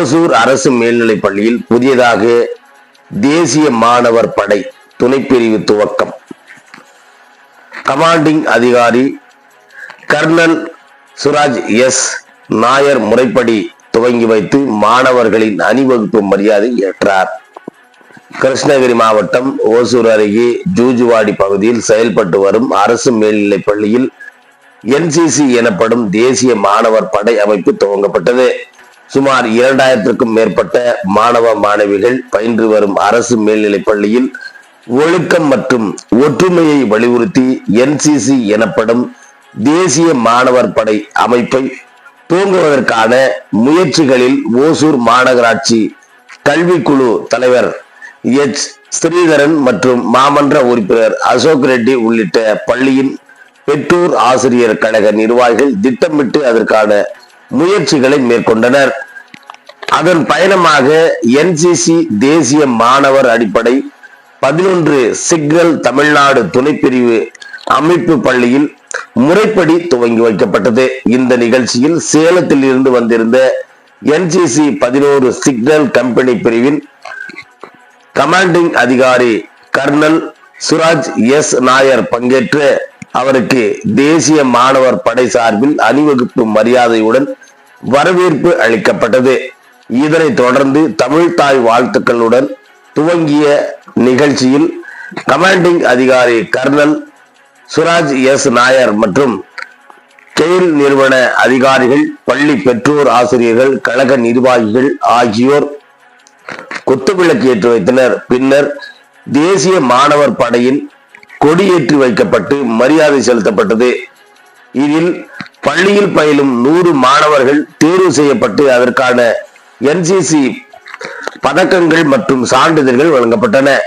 ஓசூர் அரசு மேல்நிலைப் பள்ளியில் புதியதாக தேசிய மாணவர் படை துணைப்பிரிவு துவக்கம். கமாண்டிங் அதிகாரி கர்னல் சுராஜ் எஸ். நாயர் முறைப்படி துவங்கி வைத்து மாணவர்களின் அணிவகுப்பு மரியாதை ஏற்றார். கிருஷ்ணகிரி மாவட்டம் ஓசூர் அருகே ஜூஜுவாடி பகுதியில் செயல்பட்டு வரும் அரசு மேல்நிலைப் பள்ளியில் என்சிசி எனப்படும் தேசிய மாணவர் படை அமைப்பு துவங்கப்பட்டது. சுமார் இரண்டாயிரத்திற்கும் மேற்பட்ட மாணவ மாணவிகள் பயின்று வரும் அரசு மேல்நிலைப் பள்ளியில் ஒழுக்கம் மற்றும் ஒற்றுமையை வலியுறுத்தி என்சிசி எனப்படும் தேசிய மாணவர் படை அமைப்பை தூங்குவதற்கான முயற்சிகளில் ஓசூர் மாநகராட்சி கல்விக்குழு தலைவர் எச். ஸ்ரீதரன் மற்றும் மாமன்ற உறுப்பினர் அசோக் ரெட்டி உள்ளிட்ட பள்ளியின் பெற்றோர் ஆசிரியர் கழக நிர்வாகிகள் திட்டமிட்டு அதற்கான முயற்சிகளை மேற்கொண்டனர். அதன் பயணமாக என்சிசி தேசிய மாணவர் அடிப்படை பதினொன்று சிக்னல் தமிழ்நாடு துணைப்பிரிவு அமைப்பு பள்ளியில் முறைப்படி துவங்கி வைக்கப்பட்டது. இந்த நிகழ்ச்சியில் சேலத்தில் இருந்து வந்திருந்த என்சிசி பதினோரு சிக்னல் கம்பெனி பிரிவின் கமாண்டிங் அதிகாரி கர்னல் சுராஜ் எஸ் நாயர் பங்கேற்று அவருக்கு தேசிய மாணவர் படை சார்பில் அணிவகுப்பு மரியாதையுடன் வரவேற்பு அளிக்கப்பட்டது. இதனைத் தொடர்ந்து தமிழ் தாய் வாழ்த்துக்களுடன் துவங்கிய நிகழ்ச்சியில் கமாண்டிங் அதிகாரி கர்னல் சுராஜ் எஸ் நாயர் மற்றும் கெயில் நிறுவன அதிகாரிகள் பள்ளி பெற்றோர் ஆசிரியர்கள் கழக நிர்வாகிகள் ஆகியோர் குத்துவிளக்கு ஏற்றி வைத்தனர். பின்னர் தேசிய மாணவர் படையின் கொடியேற்றி வைக்கப்பட்டு மரியாதை செலுத்தப்பட்டது. இதில் பள்ளியில் பயிலும் நூறு மாணவர்கள் தேர்வு செய்யப்பட்டு அதற்கான என்சிசி பதக்கங்கள் மற்றும் சான்றிதழ்கள் வழங்கப்பட்டன.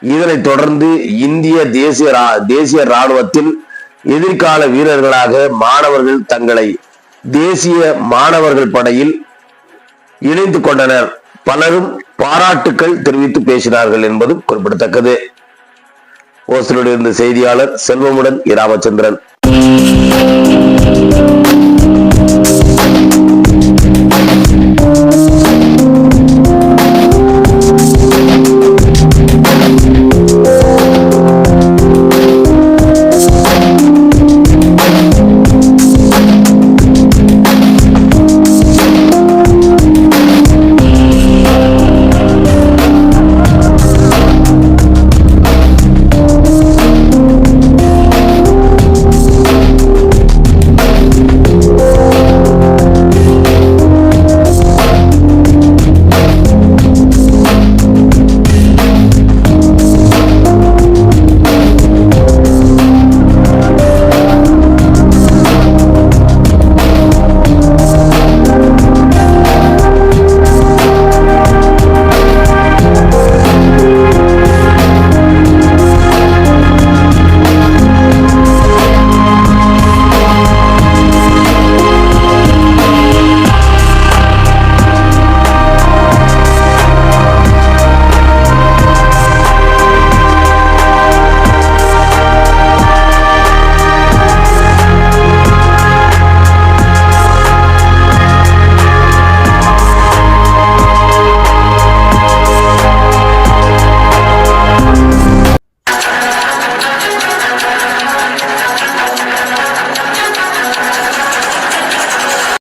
இதனைத் தொடர்ந்து இந்திய தேசிய ரா- தேசிய ராணுவத்தில் எதிர்கால வீரர்களாக மாணவர்கள் தங்களை தேசிய மாணவர்கள் படையில் இணைந்து கொண்டனர். பலரும் பாராட்டுக்கள் தெரிவித்து பேசினார்கள் என்பதும் குறிப்பிடத்தக்கது. ஓசூரிலிருந்து செய்தியாளர் செல்வமுடன் இராமச்சந்திரன்.